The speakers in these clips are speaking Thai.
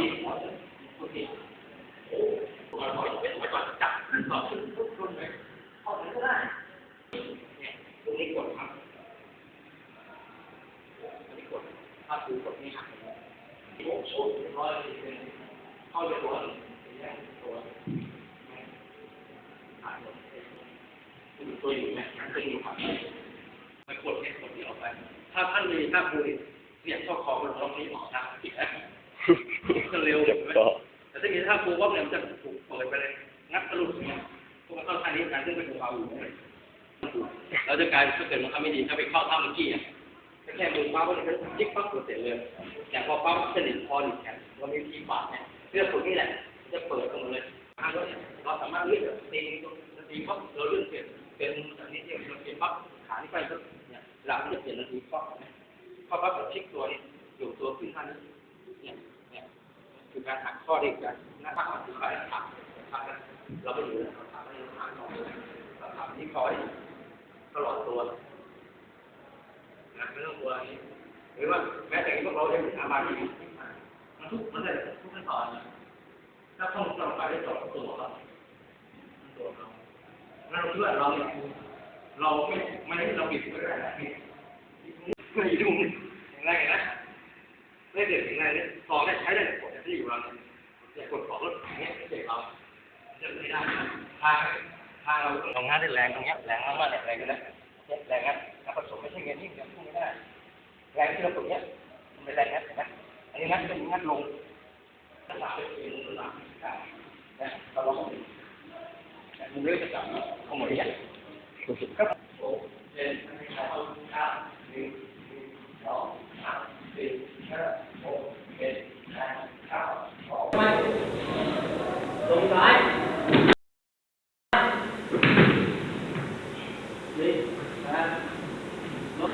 ดีขอโอเคโอ้ถอยถอยเป็นถอยก่อนจับขึ้นต่อขึ้นขึ้นขึ้นไปเข้าไปก็ได้เนี่ยตรงนี้กดครับอันนี้กดถ้าคือกดนี่หักโอ้โหร้อยเป็นเข้าไปตัวแยกตัวหักหมดตัวอยู่เนี่ยยังตึงอยู่ครับไปกดเนี่กดนี้ออกไป ถ้าท่านมีถ้าคุยเนี่ยข้อคอมันตรงนี้ออกนะ รูว่าเนี่ยมันจะถูกเปิดไปเลยงัดทะลุอย่างเงี้ยพวกมันต้องใช้นิ้การซึ่งเป็นของเราอยู่เราจะกลายถ้าเกิดมันทำไม่ดีถ้าไปเข้าท่าเมื่อกี้อะแค่มือปั๊บมันก็จิ๊กปั๊บกดเสร็จเลยแต่พอปั๊บสนิทพอหนีแขนเรามีทีบาดเนี่ยเพื่อฝึกนี่แหละ จะเปิดตรงเลยเราเนี่ยเราสามารถเลื่อนตีตีปั๊บเราเลื่อนเปลี่ยนเป็นอันนี้เนี่ยเราเปลี่ยนปั๊บขาที่ไปก็เนี่ยหลังจะเปลี่ยนนาทีปั๊บพอปั๊บเราพลิกตัวนี้อยู่ตัวขึ้นท่านี้เนี่ยเนี่ย คือการหักข้อได้กันหน้าผากคือการหักหักนะเราไม่อยู่แล้วเราทำให้หักข้อเราทำที่คอยตลอดตัวนะไม่ต้องกลัวนี้หรือว่าแม้แต่พวกเราได้สาบานีมันทุกมันได้ทุกขั้นตอนถ้าต้องเราไปได้จบตัวเราตัวเราเราเชื่อเราเราไม่ไม่เราปิดไม่ได้นะไม่ยุ่ รถเนี่ยเด็กเราจะไม่ได้ทางทางเราตรงนั้นได้แรงตรงเนี้ยแรงมากๆเนี่ยแรงอยู่นะเนี่ยแรงงั้นถ้าผสมไม่ใช่เงินที่ยังพุ่งไม่ได้แรงที่เราตรงเนี้ยมันเป็นแรงงั้นเห็นไหมอันนี้งั้นเป็นงั้นลงถ้าสามเป็นเงินหลักนะเราลองมันเรื่อยจะจับเอาหมดเนี่ยครับโอ้เจ็แปดเก้าหนึ่งสองสามสี่ห้าหกเจ็ดแปดเก้าสองไม่ตรงซ้ายนี่ นะหก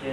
เจ็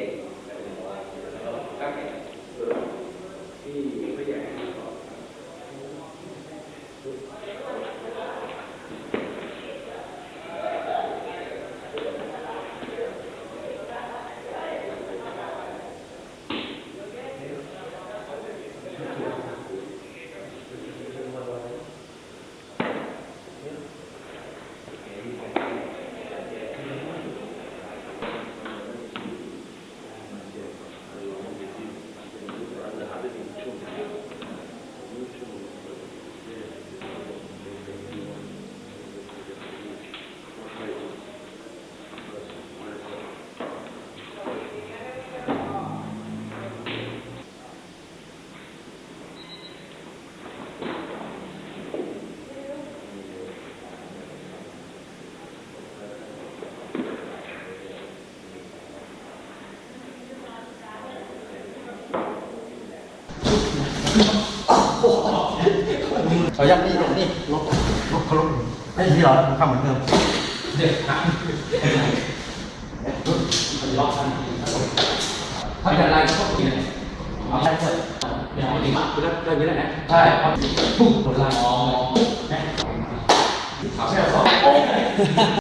เก่งตั้งแต่ที่ เขายังนี่ลงนี่ลบลบเขาลบไอ้ที่เราทำเหมือนเดิมเด็กนะล็อกทันถ้าจะไล่ก็กินเอาใช่ใช่อย่างนี้คือแล้วแล้วอย่างนี้แหละใช่ปุ๊บตัวล่างอ๋อแค่สอง